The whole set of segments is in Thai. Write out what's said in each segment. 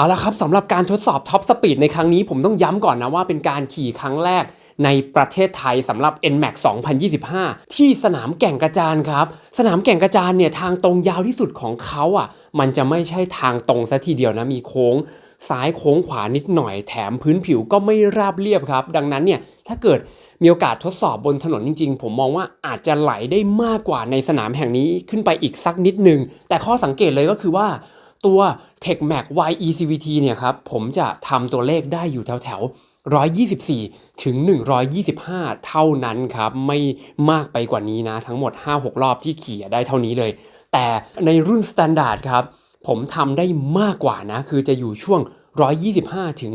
เอาละครับสำหรับการทดสอบท็อปสปีดในครั้งนี้ผมต้องย้ำก่อนนะว่าเป็นการขี่ครั้งแรกในประเทศไทยสำหรับ NMAX 2025 ที่สนามแก่งกระจานครับ สนามแก่งกระจานเนี่ยทางตรงยาวที่สุดของเขาอะ มันจะไม่ใช่ทางตรงซะทีเดียวนะมีโค้ง ซ้ายโค้งขวานิดหน่อยแถมพื้นผิวก็ไม่ราบเรียบครับ ดังนั้นเนี่ยถ้าเกิดมีโอกาสทดสอบบนถนนจริง ๆ ผมมองว่าอาจจะไหลได้มากกว่าในสนามแห่งนี้ขึ้นไปอีกสักนิดนึงแต่ข้อสังเกตเลยก็คือว่า ตัว TechMac YECVT เนี่ยครับผมจะทำตัวเลขได้อยู่แถวแถว124 ถึง 125 เท่านั้นครับ ไม่มากไปกว่านี้นะ ทั้งหมด 5-6 รอบที่ขี่ได้เท่านี้เลย แต่ในรุ่น Standard ครับ ผมทำได้มากกว่านะ คือจะอยู่ช่วง 125 ถึง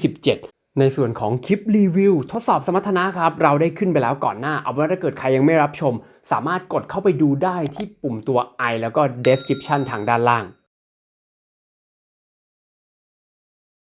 127ในส่วนของคลิปรีวิวทดสอบสมรรถนะครับ เราได้ขึ้นไปแล้วก่อนหน้า เอาว่าถ้าเกิดใครยังไม่รับชม สามารถกดเข้าไปดูได้ที่ปุ่มตัว i แล้วก็ description ทางด้านล่าง